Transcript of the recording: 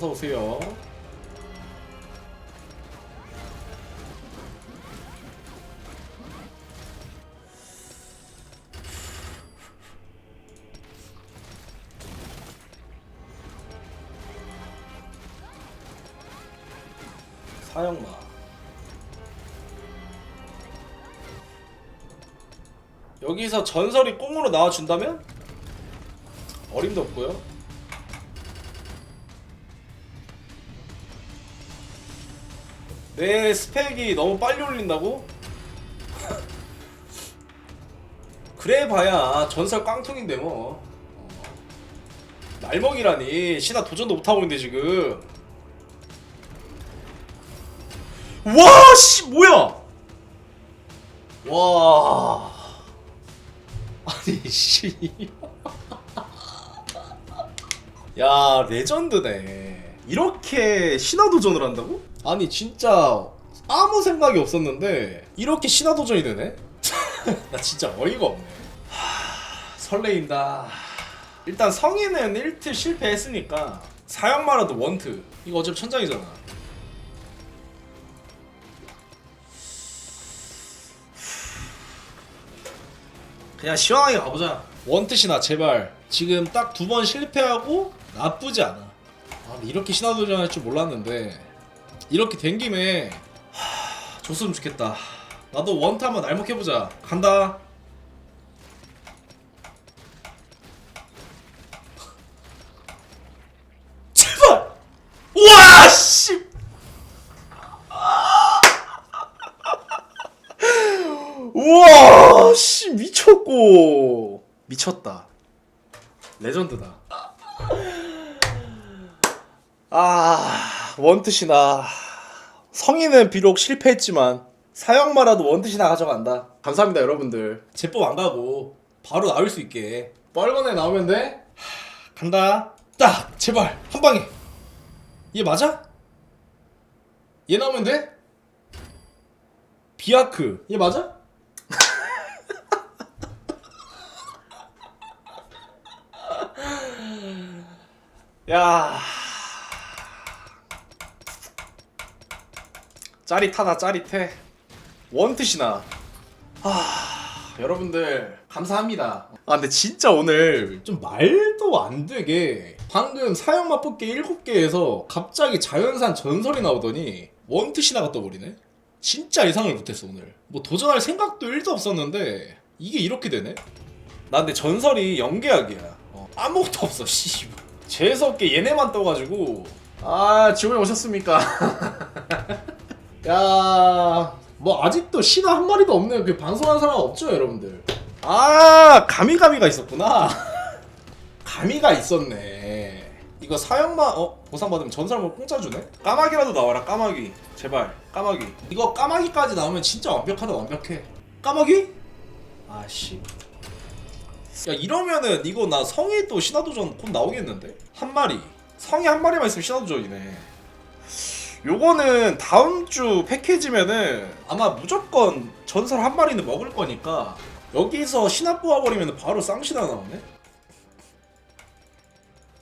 어서 오세요. 사형마. 여기서 전설이 꽁으로 나와준다면? 어림도 없고요 내 스펙이 너무 빨리 올린다고? 그래 봐야 전설 깡통인데 뭐 어. 날먹이라니 신화 도전도 못하고 있는데 지금 와, 씨, 뭐야? 와. 아니, 씨. 야, 레전드네. 이렇게 신화도전을 한다고? 아니, 진짜 아무 생각이 없었는데 이렇게 신화도전이 되네? 나 진짜 어이가 없네. 하, 설레인다. 일단 성인은 1트 실패했으니까 사형마라도 원트. 이거 어차피 천장이잖아. 그냥 시원하게 가보자. 원트시나 제발. 지금 딱 두 번 실패하고 나쁘지 않아. 아, 이렇게 신화도전 할 줄 몰랐는데 이렇게 된 김에 하, 줬으면 좋겠다. 나도 원트 한번 날먹해보자. 간다. 제발. 우와 씨. 우와 씨 미쳤고 미쳤다 레전드다 아 원트시나. 성인은 비록 실패했지만 사형마라도 원트시나 가져간다. 감사합니다 여러분들. 제법 안 가고 바로 나올 수 있게. 뻘건에 나오면 돼? 하, 간다. 딱! 제발! 한 방에! 얘 맞아? 얘 나오면 돼? 비아크. 얘 맞아? 야 짜릿하다 짜릿해. 원트시나. 아 여러분들 감사합니다. 아 근데 진짜 오늘 좀 말도 안 되게 방금 사형 맛볶이 7개에서 갑자기 자연산 전설이 나오더니 원트시나가 떠버리네? 진짜 예상을 못했어 오늘. 뭐 도전할 생각도 1도 없었는데 이게 이렇게 되네? 나 근데 전설이 연계약이야. 어, 아무것도 없어 씨 재수없게 얘네만 떠가지고. 아 지원이 오셨습니까 야 뭐 아직도 신화 한 마리도 없네요. 그 방송하는 사람 없죠 여러분들. 아 가미가미가 있었구나. 가미가 있었네. 이거 사형마 어? 보상 받으면 전설만 공짜 주네? 까마귀라도 나와라 까마귀. 제발 까마귀. 이거 까마귀까지 나오면 진짜 완벽하다 완벽해. 까마귀? 아씨. 야 이러면은 이거 나 성의도 신화도전 곧 나오겠는데? 한 마리. 성의 한 마리만 있으면 신화도전이네 요거는 다음 주 패키지면은 아마 무조건 전설 한 마리는 먹을 거니까 여기서 신화 뽑아버리면 바로 쌍신화 나오네?